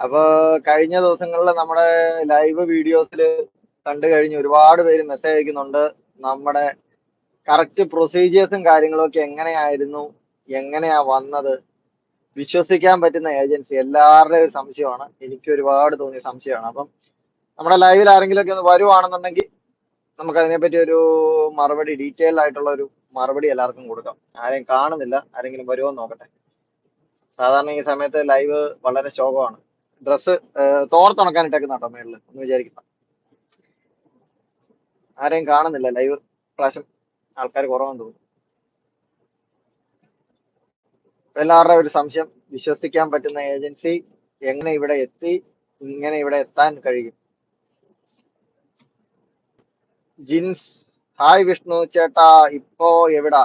അപ്പൊ കഴിഞ്ഞ ദിവസങ്ങളിൽ നമ്മുടെ ലൈവ് വീഡിയോസിൽ കണ്ടു കഴിഞ്ഞ് ഒരുപാട് പേര് മെസ്സേജ് അയക്കുന്നുണ്ട്. നമ്മുടെ കറക്റ്റ് പ്രൊസീജിയേഴ്സും കാര്യങ്ങളൊക്കെ എങ്ങനെയായിരുന്നു? എങ്ങനെയാ വന്നത്? വിശ്വസിക്കാൻ പറ്റുന്ന ഏജൻസി എല്ലാവരുടെയും ഒരു സംശയമാണ്. എനിക്ക് ഒരുപാട് തോന്നിയ സംശയമാണ്. അപ്പം നമ്മുടെ ലൈവിൽ ആരെങ്കിലും ഒക്കെ ഒന്ന് വരുവാണെന്നുണ്ടെങ്കിൽ നമുക്ക് അതിനെപ്പറ്റി ഒരു മറുപടി ഡീറ്റെയിൽ ആയിട്ടുള്ള ഒരു മറുപടി എല്ലാവർക്കും കൊടുക്കാം. ആരെയും കാണുന്നില്ല. ആരെങ്കിലും വരുമോ നോക്കട്ടെ. സാധാരണ ഈ സമയത്ത് ലൈവ് വളരെ ശോകമാണ്. ഡ്രസ്സ് തോർത്തുണക്കാൻ ഇട്ടേക്കുന്ന കേട്ടോ മേളിൽ. ഒന്ന് വിചാരിക്കുന്ന ആരെയും കാണുന്നില്ല. ലൈവ് പ്രാവശ്യം ആൾക്കാർ കുറവാന്ന് തോന്നുന്നു. എല്ലാവരുടെ ഒരു സംശയം വിശ്വസിക്കാൻ പറ്റുന്ന ഏജൻസി എങ്ങനെ ഇവിടെ എത്തി ഇങ്ങനെ ഇവിടെ എത്താൻ കഴിയും? ജിൻസ് ഹായ് വിഷ്ണു ചേട്ടാ ഇപ്പോ എവിടാ?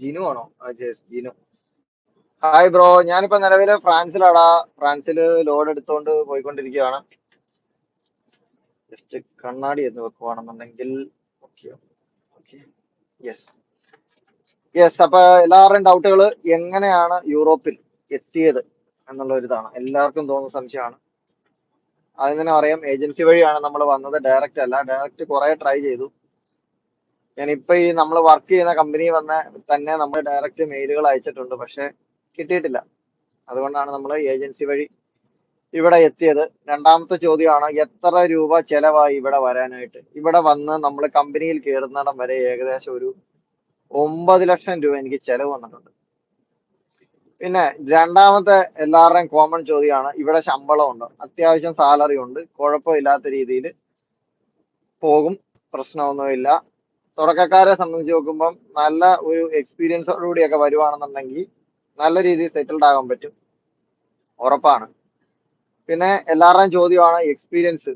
ജിനു ആണോ? ജിനു. ഹായ് ബ്രോ ഞാനിപ്പോ നിലവിൽ ഫ്രാൻസിലാടാ. ഫ്രാൻസിൽ ലോഡ് എടുത്തോണ്ട് പോയിക്കൊണ്ടിരിക്കുകയാണ് ജസ്റ്റ് കണ്ണാടി എന്ന് വെക്കുവാണെന്നുണ്ടെങ്കിൽ യെസ് യെസ് അപ്പൊ എല്ലാവരുടെയും ഡൗട്ടുകൾ എങ്ങനെയാണ് യൂറോപ്പിൽ എത്തിയത് എന്നുള്ള ഒരു ഇതാണ് എല്ലാവർക്കും തോന്നുന്ന സംശയമാണ്. അതിന് തന്നെ അറിയാം ഏജൻസി വഴിയാണ് നമ്മൾ വന്നത് ഡയറക്റ്റ് അല്ല. ഡയറക്റ്റ് കുറെ ട്രൈ ചെയ്തു. ഞാനിപ്പോ ഈ നമ്മൾ വർക്ക് ചെയ്യുന്ന കമ്പനി വന്ന തന്നെ നമ്മൾ ഡയറക്റ്റ് മെയിലുകൾ അയച്ചിട്ടുണ്ട്. പക്ഷെ കിട്ടിയിട്ടില്ല. അതുകൊണ്ടാണ് നമ്മൾ ഏജൻസി വഴി ഇവിടെ എത്തിയത്. രണ്ടാമത്തെ ചോദ്യമാണ് എത്ര രൂപ ചെലവായി ഇവിടെ വരാനായിട്ട്? ഇവിടെ വന്ന് നമ്മൾ കമ്പനിയിൽ കയറുന്നിടം വരെ ഏകദേശം ഒരു ഒമ്പത് ലക്ഷം രൂപ എനിക്ക് ചെലവ് വന്നിട്ടുണ്ട്. പിന്നെ രണ്ടാമത്തെ എല്ലാവരുടെയും കോമൺ ചോദ്യമാണ് ഇവിടെ ശമ്പളം ഉണ്ട്. അത്യാവശ്യം സാലറി ഉണ്ട്. കുഴപ്പമില്ലാത്ത രീതിയിൽ പോകും. പ്രശ്നമൊന്നുമില്ല. തുടക്കക്കാരെ സംബന്ധിച്ച് നോക്കുമ്പം നല്ല ഒരു എക്സ്പീരിയൻസോടുകൂടിയൊക്കെ വരുവാണെന്നുണ്ടെങ്കിൽ നല്ല രീതിയിൽ സെറ്റിൽഡ് ആകാൻ പറ്റും. ഉറപ്പാണ്. പിന്നെ എല്ലാവരുടെയും ചോദ്യമാണ് എക്സ്പീരിയൻസ്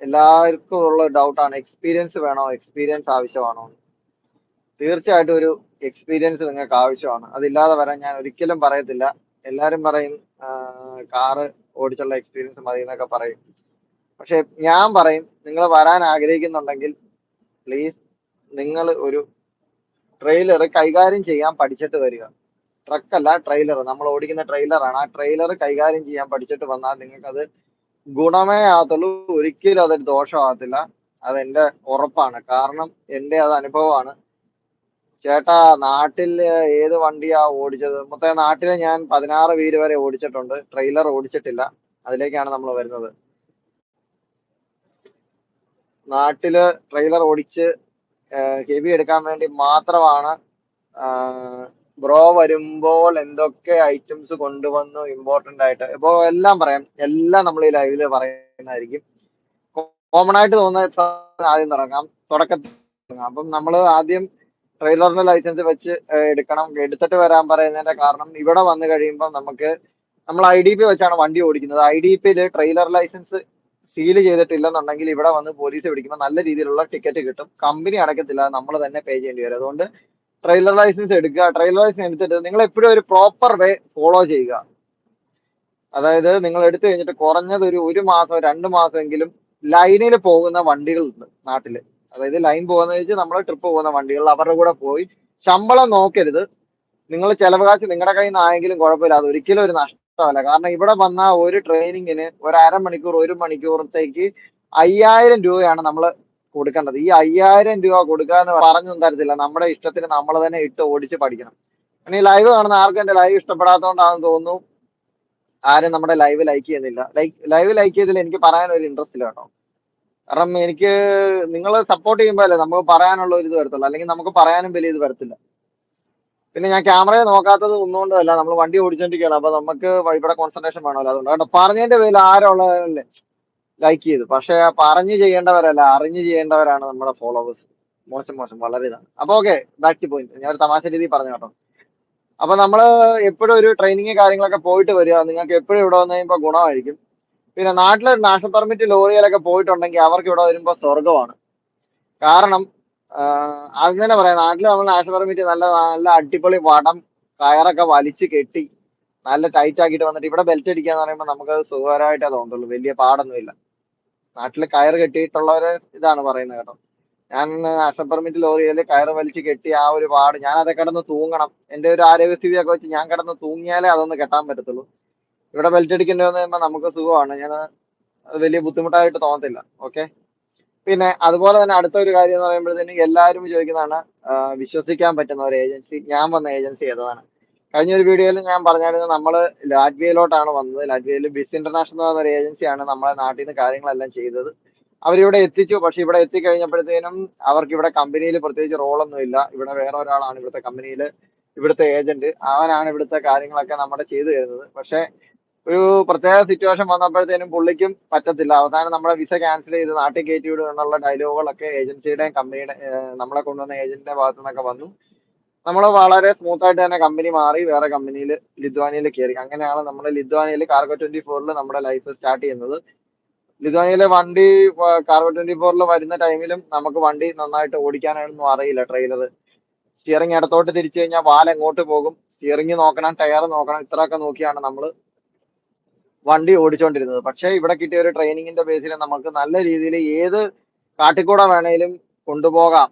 എല്ലാവർക്കും ഉള്ള ഡൗട്ടാണ് എക്സ്പീരിയൻസ് വേണോ? എക്സ്പീരിയൻസ് ആവശ്യമാണോ. തീർച്ചയായിട്ടും ഒരു എക്സ്പീരിയൻസ് നിങ്ങൾക്ക് ആവശ്യമാണ്. അതില്ലാതെ വരാൻ ഞാൻ ഒരിക്കലും പറയത്തില്ല. എല്ലാവരും പറയും കാറ് ഓടിച്ചുള്ള എക്സ്പീരിയൻസ് മതി എന്നൊക്കെ പറയും. പക്ഷെ ഞാൻ പറയും നിങ്ങൾ വരാൻ ആഗ്രഹിക്കുന്നുണ്ടെങ്കിൽ പ്ലീസ് നിങ്ങൾ ഒരു ട്രെയിലർ കൈകാര്യം ചെയ്യാൻ പഠിച്ചിട്ട് വരിക. ട്രക്കല്ല ട്രെയിലർ നമ്മൾ ഓടിക്കുന്ന ട്രെയിലറാണ് ആ ട്രെയിലർ കൈകാര്യം ചെയ്യാൻ പഠിച്ചിട്ട് വന്നാൽ നിങ്ങൾക്ക് അത് ഗുണമേ ആകത്തുള്ളൂ ഒരിക്കലും അതൊരു ദോഷമാകത്തില്ല. അതെന്റെ ഉറപ്പാണ്. കാരണം എന്റെ അത് അനുഭവമാണ്. ചേട്ടാ നാട്ടിൽ ഏത് വണ്ടിയാ ഓടിച്ചത്? മൊത്തം നാട്ടിൽ ഞാൻ പതിനാറ് വീര് വരെ ഓടിച്ചിട്ടുണ്ട്. ട്രെയിലർ ഓടിച്ചിട്ടില്ല. അതിലേക്കാണ് നമ്മൾ വരുന്നത്. നാട്ടിൽ ട്രെയിലർ ഓടിച്ച് ഹെവി എടുക്കാൻ വേണ്ടി മാത്രമാണ് ബ്രോ വരുമ്പോൾ എന്തൊക്കെ ഐറ്റംസ് കൊണ്ടുവന്നു ഇമ്പോർട്ടന്റ് ആയിട്ട്? ഇപ്പോ എല്ലാം പറയാം. എല്ലാം നമ്മൾ ഈ ലൈവിൽ പറയുന്നതായിരിക്കും. കോമൺ ആയിട്ട് തോന്നുന്ന ആദ്യം തുടങ്ങാം. തുടക്കത്തിൽ. അപ്പം നമ്മൾ ആദ്യം ട്രെയിലറിന്റെ ലൈസൻസ് വെച്ച് എടുക്കണം. എടുത്തിട്ട് വരാൻ പറയുന്നതിന്റെ കാരണം ഇവിടെ വന്നു കഴിയുമ്പോൾ നമുക്ക് നമ്മൾ ഐ ഡി പി വെച്ചാണ് വണ്ടി ഓടിക്കുന്നത്. ഐ ഡി പിയിൽ ട്രെയിലർ ലൈസൻസ് സീൽ ചെയ്തിട്ടില്ലെന്നുണ്ടെങ്കിൽ ഇവിടെ വന്ന് പോലീസ് പിടിക്കുമ്പോൾ നല്ല രീതിയിലുള്ള ടിക്കറ്റ് കിട്ടും. കമ്പനി അടക്കത്തില്ല. നമ്മൾ തന്നെ പേ ചെയ്യേണ്ടി വരും. അതുകൊണ്ട് ട്രെയിലർ ലൈസൻസ് എടുക്കുക. ട്രെയിലർ ലൈസൻസ് എടുത്തിട്ട് നിങ്ങൾ എപ്പോഴും ഒരു പ്രോപ്പർ വേ ഫോളോ ചെയ്യുക. അതായത് നിങ്ങൾ എടുത്തു കഴിഞ്ഞിട്ട് കുറഞ്ഞത് ഒരു ഒരു മാസം രണ്ട് മാസമെങ്കിലും ലൈനിൽ പോകുന്ന വണ്ടികളുണ്ട് നാട്ടിൽ അതായത് ലൈൻ പോകുന്ന വെച്ചാൽ നമ്മൾ ട്രിപ്പ് പോകുന്ന വണ്ടികൾ അവരുടെ കൂടെ പോയി ശമ്പളം നോക്കരുത്. നിങ്ങൾ ചെലവ് കാശ് നിങ്ങളുടെ കയ്യിൽ നിന്നായെങ്കിലും കുഴപ്പമില്ല. അത് ഒരിക്കലും ഒരു നഷ്ടമല്ല. കാരണം ഇവിടെ വന്ന ഒരു ട്രെയിനിങ്ങിന് ഒരു അരമണിക്കൂർ ഒരു മണിക്കൂറത്തേക്ക് അയ്യായിരം രൂപയാണ് നമ്മൾ കൊടുക്കേണ്ടത്. ഈ അയ്യായിരം രൂപ കൊടുക്കുക എന്ന് പറഞ്ഞൊന്നും തരത്തില്ല. നമ്മുടെ ഇഷ്ടത്തിന് നമ്മൾ തന്നെ ഇട്ട് ഓടിച്ച് പഠിക്കണം. ഇനി ലൈവ് കാണുന്ന ആർക്കും എന്റെ ലൈവ് ഇഷ്ടപ്പെടാത്തതുകൊണ്ടാണെന്ന് തോന്നുന്നു. ആരും നമ്മുടെ ലൈവ് ലൈക്ക് ചെയ്യുന്നില്ല. ലൈക്ക് ലൈവ് ലൈക്ക് ചെയ്തതിൽ എനിക്ക് പറയാൻ ഒരു ഇൻട്രസ്റ്റ് ഇല്ല കേട്ടോ. കാരണം എനിക്ക് നിങ്ങൾ സപ്പോർട്ട് ചെയ്യുമ്പോഴല്ലേ നമുക്ക് പറയാനുള്ള ഒരു ഇത് വരത്തുള്ളൂ. അല്ലെങ്കിൽ നമുക്ക് പറയാനും വലിയ ഇത് വരത്തില്ല. പിന്നെ ഞാൻ ക്യാമറയെ നോക്കാത്തത് ഒന്നുകൊണ്ടല്ല. നമ്മൾ വണ്ടി ഓടിച്ചോണ്ടിരിക്കുകയാണ്. അപ്പൊ നമുക്ക് ഇവിടെ കോൺസെൻട്രേഷൻ വേണമല്ലോ. അതുകൊണ്ട് കേട്ടോ പറഞ്ഞതിന്റെ പേരിൽ ആരുള്ളതല്ലേ ലൈക്ക് ചെയ്തു. പക്ഷെ പറഞ്ഞു ചെയ്യേണ്ടവരല്ല അറിഞ്ഞു ചെയ്യേണ്ടവരാണ് നമ്മുടെ ഫോളോവേഴ്സ് മോശം മോശം. വളരെ ഇതാണ് അപ്പൊ ഓക്കെ ബാക്ക് ടു പോയിന്റ് ഞാൻ ഒരു തമാശ രീതിയിൽ പറഞ്ഞു കേട്ടോ. അപ്പൊ നമ്മൾ എപ്പോഴും ഒരു ട്രെയിനിങ് കാര്യങ്ങളൊക്കെ പോയിട്ട് വരിക. നിങ്ങൾക്ക് എപ്പോഴും ഇവിടെ വന്നു കഴിയുമ്പോൾ ഗുണമായിരിക്കും. പിന്നെ നാട്ടിലെ നാഷണൽ പെർമിറ്റ് ലോറിയിലൊക്കെ പോയിട്ടുണ്ടെങ്കിൽ അവർക്ക് ഇവിടെ വരുമ്പോൾ സ്വർഗമാണ് കാരണം ആഹ് അങ്ങനെ പറയാം നാട്ടിൽ നമ്മൾ നാഷണൽ പെർമിറ്റ് നല്ല നല്ല അടിപൊളി വടം കയറൊക്കെ വലിച്ചു കെട്ടി നല്ല ടൈറ്റ് ആക്കിയിട്ട് വന്നിട്ട് ഇവിടെ ബെൽറ്റ് അടിക്കാന്ന് പറയുമ്പോൾ നമുക്ക് സുഖകരമായിട്ടേ തോന്നത്തുള്ളൂ. വലിയ പാടൊന്നുമില്ല. നാട്ടിൽ കയർ കെട്ടിയിട്ടുള്ളവരെ ഇതാണ് പറയുന്നത് കേട്ടോ. ഞാൻ നാഷണൽ പെർമിറ്റ് ലോറിയിൽ കയറ് വലിച്ച് കെട്ടി ആ ഒരു പാട് ഞാൻ അത് കിടന്ന് തൂങ്ങണം. എന്റെ ഒരു ആരോഗ്യസ്ഥിതിയൊക്കെ വെച്ച് ഞാൻ കിടന്ന് തൂങ്ങിയാലേ അതൊന്ന് കെട്ടാൻ പറ്റത്തുള്ളൂ. ഇവിടെ ബെൽറ്റ് അടിക്കേണ്ടതെന്ന് കഴിയുമ്പോൾ നമുക്ക് സുഖമാണ്. ഞാൻ വലിയ ബുദ്ധിമുട്ടായിട്ട് തോന്നത്തില്ല. ഓക്കെ പിന്നെ അതുപോലെ തന്നെ അടുത്ത ഒരു കാര്യം എന്ന് പറയുമ്പോഴത്തേനും എല്ലാവരും ചോദിക്കുന്നതാണ് വിശ്വസിക്കാൻ പറ്റുന്ന ഒരു ഏജൻസി ഞാൻ വന്ന ഏജൻസി ഏതാണ്? കഴിഞ്ഞ ഒരു വീഡിയോയിൽ ഞാൻ പറഞ്ഞായിരുന്നു നമ്മൾ ലാറ്റ്വിയയിലോട്ടാണ് വന്നത്. ലാറ്റ്വിയയിൽ ബിസ് ഇന്റർനാഷണൽ എന്ന ഒരു ഏജൻസിയാണ് നമ്മളെ നാട്ടിൽ നിന്ന് കാര്യങ്ങളെല്ലാം ചെയ്തത്. അവരിവിടെ എത്തിച്ചു. പക്ഷെ ഇവിടെ എത്തിക്കഴിഞ്ഞപ്പോഴത്തേനും അവർക്ക് ഇവിടെ കമ്പനിയിൽ പ്രത്യേകിച്ച് റോളൊന്നും ഇല്ല. ഇവിടെ വേറെ ഒരാളാണ് ഇവിടുത്തെ കമ്പനിയിൽ ഇവിടുത്തെ ഏജന്റ്. അവനാണ് ഇവിടുത്തെ കാര്യങ്ങളൊക്കെ നമ്മുടെ ചെയ്തു തരുന്നത്. പക്ഷെ ഒരു പ്രത്യേക സിറ്റുവേഷൻ വന്നപ്പോഴത്തേനും പുള്ളിക്കും പറ്റത്തില്ല. അവസാനം നമ്മളെ വിസ ക്യാൻസൽ ചെയ്ത് നാട്ടിൽ കയറ്റി വിടും എന്നുള്ള ഡയലോഗുകളൊക്കെ ഏജൻസിയുടെയും കമ്പനിയുടെ നമ്മളെ കൊണ്ടുവന്ന ഏജന്റിന്റെ ഭാഗത്തു നിന്നൊക്കെ വന്നു. നമ്മൾ വളരെ സ്മൂത്ത് ആയിട്ട് തന്നെ കമ്പനി മാറി വേറെ കമ്പനിയിൽ ലിധ്വാനിയിൽ കയറി അങ്ങനെയാണ് നമ്മൾ ലിധ്വാനിയിൽ കാർഗോ ട്വന്റി ഫോറിൽ നമ്മുടെ ലൈഫ് സ്റ്റാർട്ട് ചെയ്യുന്നത്. ലിധ്വാനിയിലെ വണ്ടി കാർഗോ ട്വന്റി ഫോറിൽ വരുന്ന ടൈമിലും നമുക്ക് വണ്ടി നന്നായിട്ട് ഓടിക്കാനൊന്നും അറിയില്ല ട്രെയിലർ സ്റ്റിയറിംഗ് ഇടത്തോട്ട് തിരിച്ചു കഴിഞ്ഞാൽ വാൽ എങ്ങോട്ട് പോകും? സ്റ്റിയറിംഗ് നോക്കണം ടയർ നോക്കണം ഇത്രയൊക്കെ നോക്കിയാണ് നമ്മൾ വണ്ടി ഓടിച്ചുകൊണ്ടിരുന്നത് പക്ഷേ ഇവിടെ കിട്ടിയ ഒരു ട്രെയിനിങ്ങിന്റെ ബേസിൽ നമുക്ക് നല്ല രീതിയിൽ ഏത് കാട്ടിക്കൂടെ വേണേലും കൊണ്ടുപോകാം.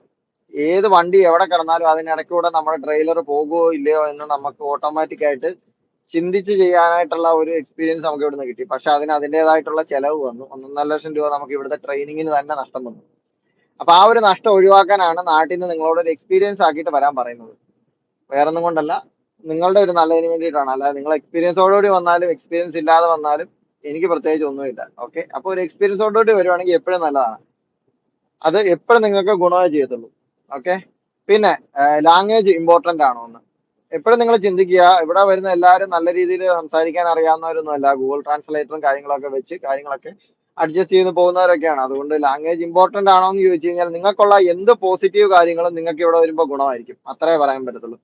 ഏത് വണ്ടി എവിടെ കിടന്നാലും അതിനിടയ്ക്കൂടെ നമ്മുടെ ട്രെയിലർ പോകുമോ ഇല്ലയോ എന്ന് നമുക്ക് ഓട്ടോമാറ്റിക് ആയിട്ട് ചിന്തിച്ച് ചെയ്യാനായിട്ടുള്ള ഒരു എക്സ്പീരിയൻസ് നമുക്ക് ഇവിടുന്ന് കിട്ടി. പക്ഷെ അതിന് അതിന്റെതായിട്ടുള്ള ചെലവ് വന്നു. ഒന്നൊന്നര ലക്ഷം രൂപ നമുക്ക് ഇവിടുത്തെ ട്രെയിനിങ്ങിന് തന്നെ നഷ്ടം വന്നു. അപ്പൊ ആ ഒരു നഷ്ടം ഒഴിവാക്കാനാണ് നാട്ടിൽ നിന്ന് നിങ്ങളോട് ഒരു എക്സ്പീരിയൻസ് ആക്കിയിട്ട് വരാൻ പറയുന്നത്. വേറെ ഒന്നും കൊണ്ടല്ല. നിങ്ങളുടെ ഒരു നല്ലതിന് വേണ്ടിയിട്ടാണ്. അല്ലാതെ നിങ്ങൾ എക്സ്പീരിയൻസോടുകൂടി വന്നാലും എക്സ്പീരിയൻസ് ഇല്ലാതെ വന്നാലും എനിക്ക് പ്രത്യേകിച്ച് ഒന്നുമില്ല. ഓക്കെ അപ്പൊ ഒരു എക്സ്പീരിയൻസോടുകൂടി വരുവാണെങ്കിൽ എപ്പോഴും നല്ലതാണ്. അത് എപ്പോഴും നിങ്ങൾക്ക് ഗുണമായി ചെയ്യത്തുള്ളൂ. ഓക്കെ പിന്നെ ലാംഗ്വേജ് ഇമ്പോർട്ടന്റ് ആണോ എന്ന് എപ്പോഴും നിങ്ങൾ ചിന്തിക്കുക ഇവിടെ വരുന്ന എല്ലാവരും നല്ല രീതിയിൽ സംസാരിക്കാൻ അറിയാവുന്നവരൊന്നുമല്ല ഗൂഗിൾ ട്രാൻസ്ലേറ്ററും കാര്യങ്ങളൊക്കെ വെച്ച് കാര്യങ്ങളൊക്കെ അഡ്ജസ്റ്റ് ചെയ്ത് പോകുന്നവരൊക്കെയാണ്. അതുകൊണ്ട് ലാംഗ്വേജ് ഇമ്പോർട്ടന്റ് ആണോ എന്ന് ചോദിച്ചു കഴിഞ്ഞാൽ നിങ്ങൾക്കുള്ള എന്ത് പോസിറ്റീവ് കാര്യങ്ങളും നിങ്ങൾക്ക് ഇവിടെ വരുമ്പോൾ ഗുണമായിരിക്കും. അത്രേ പറയാൻ പറ്റത്തുള്ളൂ.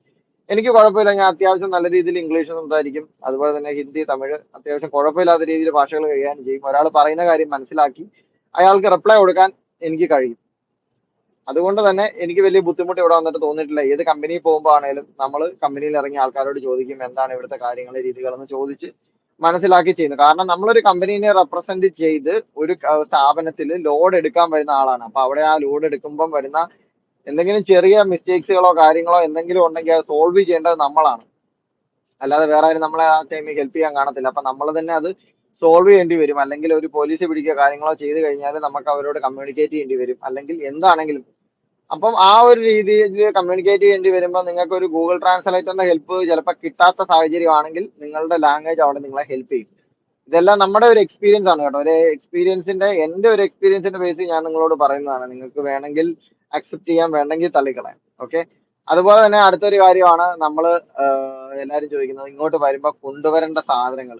എനിക്ക് കുഴപ്പമില്ല ഞാൻ അത്യാവശ്യം നല്ല രീതിയിൽ ഇംഗ്ലീഷ് സംസാരിക്കും. അതുപോലെ തന്നെ ഹിന്ദി തമിഴ് അത്യാവശ്യം കുഴപ്പമില്ലാത്ത രീതിയിൽ ഭാഷകൾ കൈകാര്യം ചെയ്യും. ഒരാൾ പറയുന്ന കാര്യം മനസ്സിലാക്കി അയാൾക്ക് റിപ്ലൈ കൊടുക്കാൻ എനിക്ക് കഴിയും. അതുകൊണ്ട് തന്നെ എനിക്ക് വലിയ ബുദ്ധിമുട്ട് ഇവിടെ വന്നിട്ട് തോന്നിയിട്ടില്ല. ഏത് കമ്പനിയിൽ പോകുമ്പോൾ ആണെങ്കിലും നമ്മൾ കമ്പനിയിൽ ഇറങ്ങിയ ആൾക്കാരോട് ചോദിക്കും എന്താണ് ഇവിടുത്തെ കാര്യങ്ങൾ രീതികളെന്ന് ചോദിച്ച് മനസ്സിലാക്കി ചെയ്യുന്നു കാരണം നമ്മളൊരു കമ്പനീനെ റെപ്രസെന്റ് ചെയ്ത് ഒരു സ്ഥാപനത്തിൽ ലോഡ് എടുക്കാൻ വരുന്ന ആളാണ്. അപ്പൊ അവിടെ ആ ലോഡ് എടുക്കുമ്പോൾ വരുന്ന എന്തെങ്കിലും ചെറിയ മിസ്റ്റേക്സുകളോ കാര്യങ്ങളോ എന്തെങ്കിലും ഉണ്ടെങ്കിൽ അത് സോൾവ് ചെയ്യേണ്ടത് നമ്മളാണ്. അല്ലാതെ വേറെ ആരും നമ്മളെ ആ ടൈമിൽ ഹെൽപ്പ് ചെയ്യാൻ കാണത്തില്ല. അപ്പൊ നമ്മൾ തന്നെ അത് സോൾവ് ചെയ്യേണ്ടി വരും. അല്ലെങ്കിൽ ഒരു പോലീസ് പിടിക്കുക കാര്യങ്ങളോ ചെയ്തു കഴിഞ്ഞാൽ നമുക്ക് അവരോട് കമ്മ്യൂണിക്കേറ്റ് ചെയ്യേണ്ടി വരും. അല്ലെങ്കിൽ എന്താണെങ്കിലും. അപ്പം ആ ഒരു രീതിയിൽ കമ്മ്യൂണിക്കേറ്റ് ചെയ്യേണ്ടി വരുമ്പോൾ നിങ്ങൾക്ക് ഒരു ഗൂഗിൾ ട്രാൻസ്ലേറ്ററിന്റെ ഹെൽപ്പ് ചിലപ്പോൾ കിട്ടാത്ത സാഹചര്യമാണെങ്കിൽ നിങ്ങളുടെ ലാംഗ്വേജ് അവിടെ നിങ്ങളെ ഹെൽപ്പ് ചെയ്യും. ഇതെല്ലാം നമ്മുടെ ഒരു എക്സ്പീരിയൻസ് ആണ് കേട്ടോ. ഒരു എക്സ്പീരിയൻസിന്റെ എന്റെ ഒരു എക്സ്പീരിയൻസിന്റെ ബേസിൽ ഞാൻ നിങ്ങളോട് പറയുന്നതാണ്. നിങ്ങൾക്ക് വേണമെങ്കിൽ അക്സെപ്റ്റ് ചെയ്യാൻ വേണമെങ്കിൽ തള്ളിക്കളയാം. ഓക്കെ അതുപോലെ തന്നെ അടുത്തൊരു കാര്യമാണ് നമ്മൾ എല്ലാവരും ചോദിക്കുന്നത്. ഇങ്ങോട്ട് വരുമ്പോൾ കൊണ്ടുവരേണ്ട സാധനങ്ങൾ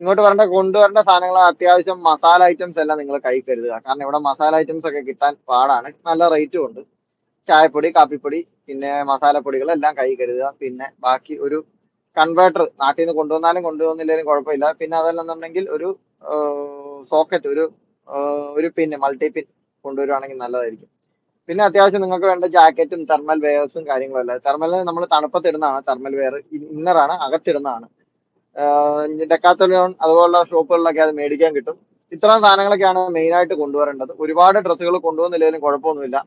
ഇങ്ങോട്ട് വരേണ്ട കൊണ്ടുവരേണ്ട സാധനങ്ങൾ അത്യാവശ്യം മസാല ഐറ്റംസ് എല്ലാം നിങ്ങൾ കൈ കരുതുക. കാരണം ഇവിടെ മസാല ഐറ്റംസ് ഒക്കെ കിട്ടാൻ പാടാണ്. നല്ല റേറ്റും ഉണ്ട്. ചായപ്പൊടി കാപ്പിപ്പൊടി പിന്നെ മസാലപ്പൊടികൾ എല്ലാം കൈ കരുതുക. പിന്നെ ബാക്കി ഒരു കൺവേർട്ടർ നാട്ടിൽ നിന്ന് കൊണ്ടുവന്നാലും കൊണ്ടുവന്നില്ലെങ്കിലും കുഴപ്പമില്ല. പിന്നെ അതല്ലെന്നുണ്ടെങ്കിൽ ഒരു സോക്കറ്റ് ഒരു ഒരു പിൻ മൾട്ടി പിൻ കൊണ്ടുവരുവാണെങ്കിൽ നല്ലതായിരിക്കും. പിന്നെ അത്യാവശ്യം നിങ്ങൾക്ക് വേണ്ട ജാക്കറ്റും തെർമൽ വെയർസും കാര്യങ്ങളും അല്ല. തെർമൽ നമ്മൾ തണുപ്പത്തിടുന്നതാണ്. തെർമൽ വെയർ ഇന്നറാണ് അകത്തിടുന്നതാണ്. ഡെക്കാത്തലോൺ അതുപോലുള്ള ഷോപ്പുകളിലൊക്കെ അത് മേടിക്കാൻ കിട്ടും. ഇത്തരം സാധനങ്ങളൊക്കെയാണ് മെയിൻ ആയിട്ട് കൊണ്ടുവരേണ്ടത്. ഒരുപാട് ഡ്രസ്സുകൾ കൊണ്ടുവന്നില്ലെങ്കിലും കുഴപ്പമൊന്നുമില്ല.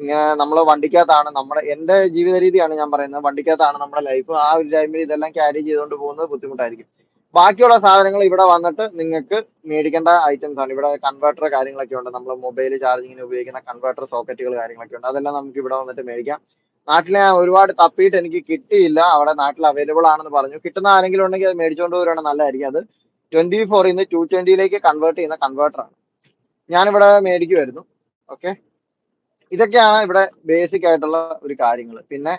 ഇങ്ങനെ നമ്മൾ വണ്ടിക്കകത്താണ്. നമ്മുടെ എന്റെ ജീവിത രീതിയാണ് ഞാൻ പറയുന്നത്. വണ്ടിക്കകത്താണ് നമ്മുടെ ലൈഫ് ആ ഒരു ടൈമിൽ ഇതെല്ലാം ക്യാരി ചെയ്തുകൊണ്ട് പോകുന്നത് ബുദ്ധിമുട്ടായിരിക്കും. ബാക്കിയുള്ള സാധനങ്ങൾ ഇവിടെ വന്നിട്ട് നിങ്ങൾക്ക് മേടിക്കേണ്ട ഐറ്റംസ് ആണ്. ഇവിടെ കൺവേർട്ടർ കാര്യങ്ങളൊക്കെ ഉണ്ട്. നമ്മൾ മൊബൈൽ ചാർജിങ്ങിന് ഉപയോഗിക്കുന്ന കൺവേർട്ടർ സോക്കറ്റുകൾ കാര്യങ്ങളൊക്കെ ഉണ്ട്. അതെല്ലാം നമുക്ക് ഇവിടെ വന്നിട്ട് മേടിക്കാം. നാട്ടിൽ ഞാൻ ഒരുപാട് തപ്പിയിട്ട് എനിക്ക് കിട്ടിയില്ല. അവിടെ നാട്ടിൽ അവൈലബിൾ ആണെന്ന് പറഞ്ഞു. കിട്ടുന്ന ആരെങ്കിലും ഉണ്ടെങ്കിൽ അത് മേടിച്ചുകൊണ്ട് വരുവാണെങ്കിൽ നല്ലതായിരിക്കും. അത് ട്വന്റി ഫോറിൽ നിന്ന് ടു ട്വന്റിയിലേക്ക് കൺവേർട്ട് ചെയ്യുന്ന കൺവേർട്ടർ ആണ്. ഞാനിവിടെ മേടിക്കുമായിരുന്നു ഓക്കെ ഇതൊക്കെയാണ് ഇവിടെ ബേസിക് ആയിട്ടുള്ള ഒരു കാര്യങ്ങൾ പിന്നെ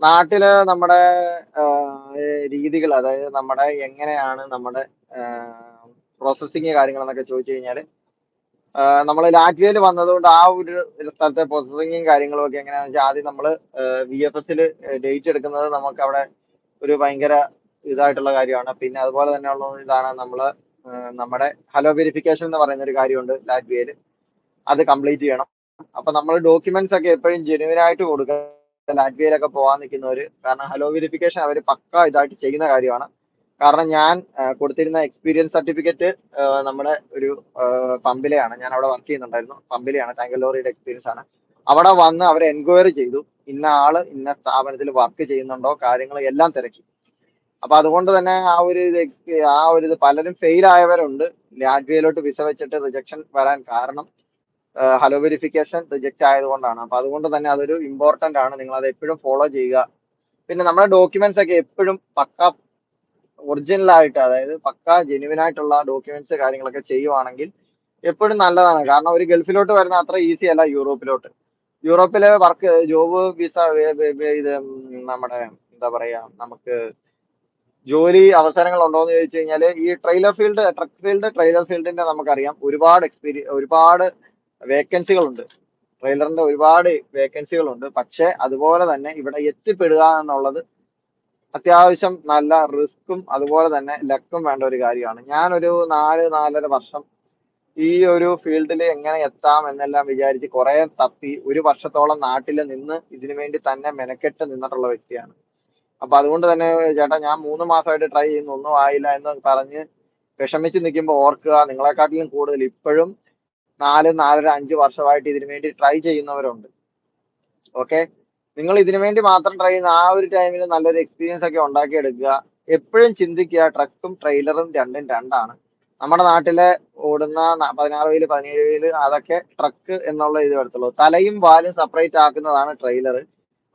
നാട്ടിൽ നമ്മുടെ രീതികൾ അതായത് നമ്മുടെ എങ്ങനെയാണ് നമ്മുടെ പ്രോസസ്സിങ് കാര്യങ്ങൾ എന്നൊക്കെ ചോദിച്ചു കഴിഞ്ഞാൽ നമ്മൾ ലാറ്റ്വിയയിൽ വന്നതുകൊണ്ട് ആ ഒരു സ്ഥലത്തെ പ്രോസസ്സിങ്ങും കാര്യങ്ങളും ഒക്കെ എങ്ങനെയാണെന്ന് വെച്ചാൽ ആദ്യം നമ്മൾ വി എഫ് എസിൽ ഡേറ്റ് എടുക്കുന്നത് നമുക്ക് അവിടെ ഒരു ഭയങ്കര ഇതായിട്ടുള്ള കാര്യമാണ്. പിന്നെ അതുപോലെ തന്നെ ഉള്ള ഇതാണ് നമ്മൾ നമ്മുടെ ഹലോ വെരിഫിക്കേഷൻ എന്ന് പറയുന്ന ഒരു കാര്യമുണ്ട് ലാറ്റ്വിയയിൽ. അത് കംപ്ലീറ്റ് ചെയ്യണം. അപ്പൊ നമ്മൾ ഡോക്യുമെന്റ്സ് ഒക്കെ എപ്പോഴും ജെനുവിൻ ആയിട്ട് കൊടുക്കുക. ലാറ്റ്വിയയിലൊക്കെ പോകാൻ നിൽക്കുന്നവർ കാരണം ഹലോ വെരിഫിക്കേഷൻ അവർ പക്ക ഇതായിട്ട് ചെയ്യുന്ന കാര്യമാണ്. കാരണം ഞാൻ കൊടുത്തിരുന്ന എക്സ്പീരിയൻസ് സർട്ടിഫിക്കറ്റ് നമ്മുടെ ഒരു പമ്പിലെയാണ്. ഞാൻ അവിടെ വർക്ക് ചെയ്യുന്നുണ്ടായിരുന്നു. പമ്പിലെയാണ് ടാങ്കർ ലോറിയുടെ എക്സ്പീരിയൻസ് ആണ്. അവിടെ വന്ന് അവരെ എൻക്വയറി ചെയ്തു. ഇന്ന ആൾ ഇന്ന സ്ഥാപനത്തിൽ വർക്ക് ചെയ്യുന്നുണ്ടോ കാര്യങ്ങൾ എല്ലാം തിരക്കി. അപ്പൊ അതുകൊണ്ട് തന്നെ ആ ഒരു ഇത് ആ ഒരു ഇത് പലരും ഫെയിൽ ആയവരുണ്ട്. ലാഡ്വിയയിലോട്ട് വിസ വെച്ചിട്ട് റിജക്ഷൻ വരാൻ കാരണം ഹലോ വെരിഫിക്കേഷൻ റിജക്റ്റ് ആയതുകൊണ്ടാണ്. അപ്പൊ അതുകൊണ്ട് തന്നെ അതൊരു ഇമ്പോർട്ടന്റ് ആണ്. നിങ്ങൾ അത് എപ്പോഴും ഫോളോ ചെയ്യുക. പിന്നെ നമ്മുടെ ഡോക്യുമെന്റ്സ് ഒക്കെ എപ്പോഴും പക്ക ഒറിജിനൽ ആയിട്ട് അതായത് പക്ക ജെനുവിൻ ആയിട്ടുള്ള ഡോക്യുമെന്റ്സ് കാര്യങ്ങളൊക്കെ ചെയ്യുവാണെങ്കിൽ എപ്പോഴും നല്ലതാണ്. കാരണം ഒരു ഗൾഫിലോട്ട് വരുന്ന അത്ര ഈസി അല്ല യൂറോപ്പിലോട്ട്. യൂറോപ്പിലെ വർക്ക് ജോബ് വിസ ഇത് നമ്മുടെ എന്താ പറയാ നമുക്ക് ജോലി അവസരങ്ങൾ ഉണ്ടോ എന്ന് ചോദിച്ചു കഴിഞ്ഞാൽ ഈ trailer field truck field trailer ഫീൽഡിന്റെ നമുക്കറിയാം ഒരുപാട് എക്സ്പീരിയൻ ഒരുപാട് വേക്കൻസികൾ ഉണ്ട് ട്രെയിലറിന്റെ ഒരുപാട് വേക്കൻസികൾ ഉണ്ട് പക്ഷെ അതുപോലെ തന്നെ ഇവിടെ എത്തിപ്പെടുക എന്നുള്ളത് അത്യാവശ്യം നല്ല റിസ്ക്കും അതുപോലെ തന്നെ ലക്കും വേണ്ട ഒരു കാര്യമാണ്. ഞാനൊരു നാല് നാലര വർഷം ഈ ഒരു ഫീൽഡിൽ എങ്ങനെ എത്താം എന്നെല്ലാം വിചാരിച്ച് കുറെ തപ്പി ഒരു വർഷത്തോളം നാട്ടിൽ നിന്ന് ഇതിനു വേണ്ടി തന്നെ മെനക്കെട്ട് നിന്നിട്ടുള്ള വ്യക്തിയാണ്. അപ്പൊ അതുകൊണ്ട് തന്നെ ചേട്ടാ ഞാൻ മൂന്ന് മാസമായിട്ട് ട്രൈ ചെയ്യുന്നു ഒന്നും ആയില്ല എന്ന് പറഞ്ഞ് വിഷമിച്ച് നിൽക്കുമ്പോൾ ഓർക്കുക നിങ്ങളെക്കാട്ടിലും കൂടുതൽ ഇപ്പോഴും നാല് നാലര അഞ്ച് വർഷമായിട്ട് ഇതിനു വേണ്ടി ട്രൈ ചെയ്യുന്നവരുണ്ട്. ഓക്കെ നിങ്ങൾ ഇതിനു വേണ്ടി മാത്രം ട്രൈ ചെയ്യുന്ന ആ ഒരു ടൈമിൽ നല്ലൊരു എക്സ്പീരിയൻസ് ഒക്കെ ഉണ്ടാക്കിയെടുക്കുക. എപ്പോഴും ചിന്തിക്കുക ട്രക്കും ട്രെയിലറും രണ്ടും രണ്ടാണ്. നമ്മുടെ നാട്ടിലെ ഓടുന്ന പതിനാറ് വീൽ പതിനേഴ് വീൽ അതൊക്കെ ട്രക്ക് എന്നുള്ള ഇത് വരത്തുള്ളൂ തലയും വാലും സെപ്പറേറ്റ് ആക്കുന്നതാണ് ട്രെയിലർ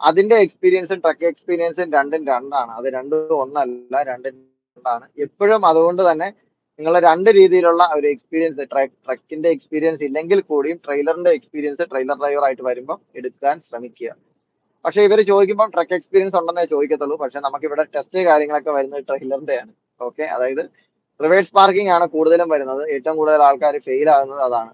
അതിന്റെ എക്സ്പീരിയൻസും ട്രക്ക് എക്സ്പീരിയൻസും രണ്ടും രണ്ടാണ്. അത് രണ്ടും ഒന്നല്ല രണ്ടും രണ്ടാണ്. എപ്പോഴും അതുകൊണ്ട് തന്നെ നിങ്ങൾ രണ്ട് രീതിയിലുള്ള ഒരു എക്സ്പീരിയൻസ് ട്രക്കിന്റെ എക്സ്പീരിയൻസ് ഇല്ലെങ്കിൽ കൂടിയും ട്രെയിലറിന്റെ എക്സ്പീരിയൻസ് ട്രെയിലർ ഡ്രൈവർ ആയിട്ട് വരുമ്പോൾ എടുക്കാൻ ശ്രമിക്കുക. പക്ഷെ ഇവർ ചോദിക്കുമ്പോൾ ട്രക്ക് എക്സ്പീരിയൻസ് ഉണ്ടെന്നേ ചോദിക്കത്തുള്ളൂ. പക്ഷെ നമുക്ക് ഇവിടെ ടെസ്റ്റ് കാര്യങ്ങളൊക്കെ വരുന്നത് ട്രെയിലറിന്റെ ആണ് ഓക്കെ അതായത് റിവേഴ്സ് പാർക്കിംഗ് ആണ് കൂടുതലും വരുന്നത്. ഏറ്റവും കൂടുതൽ ആൾക്കാർ ഫെയിൽ ആകുന്നത് അതാണ്.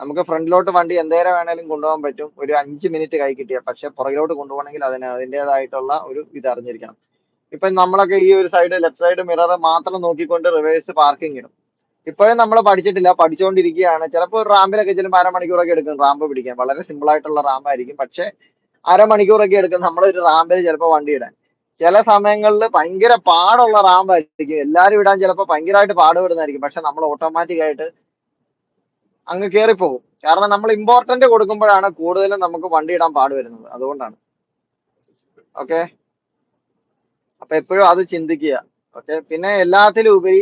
നമുക്ക് ഫ്രണ്ടിലോട്ട് വണ്ടി എന്തേരം വേണേലും കൊണ്ടുപോകാൻ പറ്റും. ഒരു അഞ്ച് മിനിറ്റ് കൈ കിട്ടിയ. പക്ഷെ പുറകിലോട്ട് കൊണ്ടുപോകണമെങ്കിൽ അതിന് അതിന്റെതായിട്ടുള്ള ഒരു ഇത് അറിഞ്ഞിരിക്കണം. ഇപ്പൊ നമ്മളൊക്കെ ഈ ഒരു സൈഡ് ലെഫ്റ്റ് സൈഡ് മിറർ മാത്രം നോക്കിക്കൊണ്ട് റിവേഴ്സ് പാർക്കിംഗ് ഇടും. ഇപ്പോഴും നമ്മൾ പഠിച്ചിട്ടില്ല. പഠിച്ചുകൊണ്ടിരിക്കുകയാണ് ചിലപ്പോൾ റാമ്പിലൊക്കെ ചിലപ്പോൾ അരമണിക്കൂറൊക്കെ എടുക്കും. റാമ്പ് പിടിക്കാൻ. വളരെ സിമ്പിൾ ആയിട്ടുള്ള റാമ്പായിരിക്കും പക്ഷെ അരമണിക്കൂറൊക്കെ എടുക്കും. നമ്മളൊരു റാമ്പിൽ ചിലപ്പോൾ വണ്ടി ഇടാൻ. ചില സമയങ്ങളിൽ ഭയങ്കര പാടുള്ള റാമ്പായിരിക്കും എല്ലാവരും ഇടാൻ ചിലപ്പോൾ ഭയങ്കരമായിട്ട് പാടുപെടുന്നതായിരിക്കും. പക്ഷെ നമ്മൾ ഓട്ടോമാറ്റിക് ആയിട്ട് അങ്ങ് കയറിപ്പോകും കാരണം നമ്മൾ ഇമ്പോർട്ടന്റ് കൊടുക്കുമ്പോഴാണ് കൂടുതലും നമുക്ക് വണ്ടി ഇടാൻ പാട് വരുന്നത്. അതുകൊണ്ടാണ്. ഓക്കെ? അപ്പൊ എപ്പോഴും അത് ചിന്തിക്കുക. ഓക്കെ? പിന്നെ എല്ലാത്തിലും ഉപരി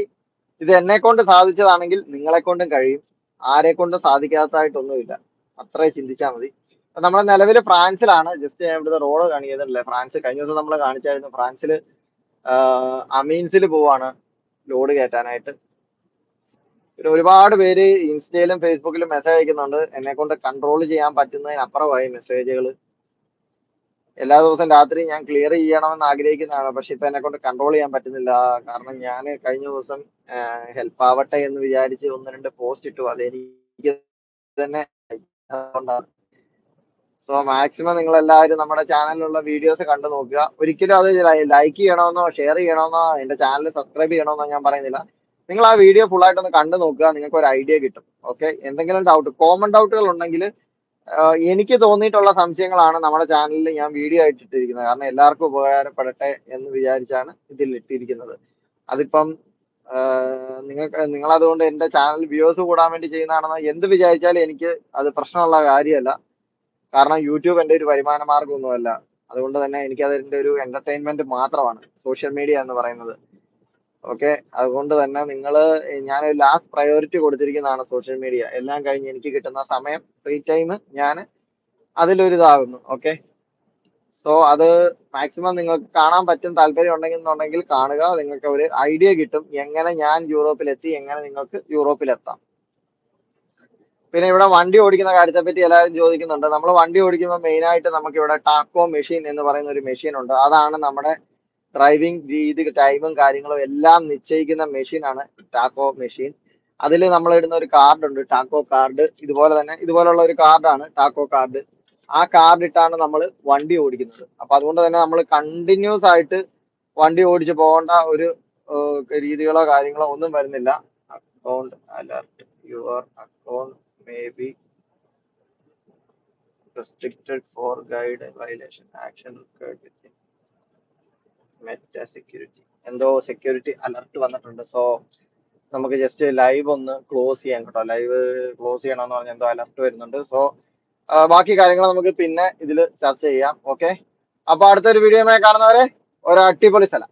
ഇത് എന്നെ കൊണ്ട് സാധിച്ചതാണെങ്കിൽ നിങ്ങളെ കൊണ്ടും കഴിയും. ആരെ കൊണ്ടും സാധിക്കാത്തതായിട്ടൊന്നുമില്ല. അത്രേ ചിന്തിച്ചാൽ മതി. നമ്മൾ നിലവിൽ ഫ്രാൻസിലാണ്. ജസ്റ്റ് ഞാൻ ഇവിടുത്തെ റോഡ് കാണിക്കുന്നില്ലേ ഫ്രാൻസ് കഴിഞ്ഞ ദിവസം നമ്മൾ കാണിച്ചായിരുന്നു. ഫ്രാൻസിൽ അമീൻസിൽ പോവാണ് ലോഡ് കയറ്റാനായിട്ട്. പിന്നെ ഒരുപാട് പേര് ഇൻസ്റ്റയിലും ഫേസ്ബുക്കിലും മെസ്സേജ് അയക്കുന്നുണ്ട്. എന്നെ കൊണ്ട് കൺട്രോൾ ചെയ്യാൻ പറ്റുന്നതിനപ്പുറമായി മെസ്സേജുകൾ എല്ലാ ദിവസവും രാത്രി ഞാൻ ക്ലിയർ ചെയ്യണമെന്ന് ആഗ്രഹിക്കുന്നതാണ്. പക്ഷെ ഇപ്പൊ എന്നെ കൊണ്ട് കൺട്രോൾ ചെയ്യാൻ പറ്റുന്നില്ല. കാരണം ഞാൻ കഴിഞ്ഞ ദിവസം ഹെൽപ്പ് ആവട്ടെ എന്ന് വിചാരിച്ച് ഒന്ന് രണ്ട് പോസ്റ്റ് ഇട്ടു. അതെനിക്ക് തന്നെ സോ മാക്സിമം നിങ്ങൾ എല്ലാവരും നമ്മുടെ ചാനലിലുള്ള വീഡിയോസ് കണ്ടു നോക്കുക. ഒരിക്കലും അത് ലൈക്ക് ചെയ്യണമെന്നോ ഷെയർ ചെയ്യണമെന്നോ എന്റെ ചാനൽ സബ്സ്ക്രൈബ് ചെയ്യണമെന്നോ ഞാൻ പറയുന്നില്ല. നിങ്ങൾ ആ വീഡിയോ ഫുൾ ആയിട്ടൊന്ന് കണ്ടു നോക്കുക നിങ്ങൾക്ക് ഒരു ഐഡിയ കിട്ടും. ഓക്കെ എന്തെങ്കിലും ഡൗട്ട് കോമൺ ഡൗട്ടുകൾ ഉണ്ടെങ്കിൽ എനിക്ക് തോന്നിയിട്ടുള്ള സംശയങ്ങളാണ് നമ്മുടെ ചാനലിൽ ഞാൻ വീഡിയോ ആയിട്ടിട്ടിരിക്കുന്നത് കാരണം എല്ലാവർക്കും ഉപകാരപ്പെടട്ടെ എന്ന് വിചാരിച്ചാണ് ഇതിൽ ഇട്ടിരിക്കുന്നത്. അതിപ്പം നിങ്ങൾക്ക് നിങ്ങളതുകൊണ്ട് എന്റെ ചാനൽ വ്യൂസ് കൂടാൻ വേണ്ടി ചെയ്യുന്നതാണെന്ന് എന്ത് വിചാരിച്ചാലും എനിക്ക് അത് പ്രശ്നമുള്ള കാര്യമല്ല. കാരണം യൂട്യൂബ് എന്റെ ഒരു വരുമാന മാർഗമൊന്നുമല്ല അതുകൊണ്ട് തന്നെ എനിക്ക് അതിന്റെ ഒരു എന്റർടൈൻമെന്റ് മാത്രമാണ് സോഷ്യൽ മീഡിയ എന്ന് പറയുന്നത്. ഓക്കെ അതുകൊണ്ട് തന്നെ നിങ്ങൾ ഞാൻ ലാസ്റ്റ് പ്രയോറിറ്റി കൊടുത്തിരിക്കുന്നതാണ് സോഷ്യൽ മീഡിയ എല്ലാം കഴിഞ്ഞ് എനിക്ക് കിട്ടുന്ന സമയം ഫ്രീ ടൈം ഞാൻ അതിലൊരിതാകുന്നു. ഓക്കെ സോ അത് മാക്സിമം നിങ്ങൾക്ക് കാണാൻ പറ്റും താല്പര്യം ഉണ്ടെങ്കിൽ കാണുക. നിങ്ങൾക്ക് ഒരു ഐഡിയ കിട്ടും. എങ്ങനെ ഞാൻ യൂറോപ്പിലെത്തി എങ്ങനെ നിങ്ങൾക്ക് യൂറോപ്പിൽ എത്താം പിന്നെ ഇവിടെ വണ്ടി ഓടിക്കുന്ന കാര്യത്തെ പറ്റി എല്ലാവരും ചോദിക്കുന്നുണ്ട്. നമ്മൾ വണ്ടി ഓടിക്കുമ്പോൾ മെയിൻ ആയിട്ട് നമുക്ക് ഇവിടെ ടാക്കോ മെഷീൻ എന്ന് പറയുന്ന ഒരു മെഷീൻ ഉണ്ട്. അതാണ് നമ്മുടെ ഡ്രൈവിംഗ് രീതി ടൈമും കാര്യങ്ങളും എല്ലാം നിശ്ചയിക്കുന്ന മെഷീനാണ് ടാക്കോ മെഷീൻ അതിൽ നമ്മൾ ഇടുന്ന ഒരു കാർഡ് ഉണ്ട് ടാക്കോ കാർഡ് ഇതുപോലെ തന്നെ ഇതുപോലുള്ള ഒരു കാർഡാണ് ടാക്കോ കാർഡ് ആ കാർഡ് ഇട്ടാണ് നമ്മൾ വണ്ടി ഓടിക്കുന്നത്. അപ്പൊ അതുകൊണ്ട് തന്നെ നമ്മൾ കണ്ടിന്യൂസ് ആയിട്ട് വണ്ടി ഓടിച്ചു പോകേണ്ട ഒരു രീതികളോ കാര്യങ്ങളോ ഒന്നും വരുന്നില്ല. Account alert your account may be restricted for guide violation action occurred within Meta security എന്തോ സെക്യൂരിറ്റി അലർട്ട് വന്നിട്ടുണ്ട്. സോ നമുക്ക് ജസ്റ്റ് ലൈവ് ഒന്ന് ക്ലോസ് ചെയ്യാൻ കേട്ടോ. ലൈവ് ക്ലോസ് ചെയ്യണമെന്ന് പറഞ്ഞ എന്തോ അലർട്ട് വരുന്നുണ്ട്. സോ ബാക്കി കാര്യങ്ങൾ നമുക്ക് പിന്നെ ഇതിൽ ചർച്ച ചെയ്യാം. ഓക്കെ അപ്പൊ അടുത്തൊരു വീഡിയോ കാണുന്നവരെ ഒരു അടിപൊളി സ്ഥലം.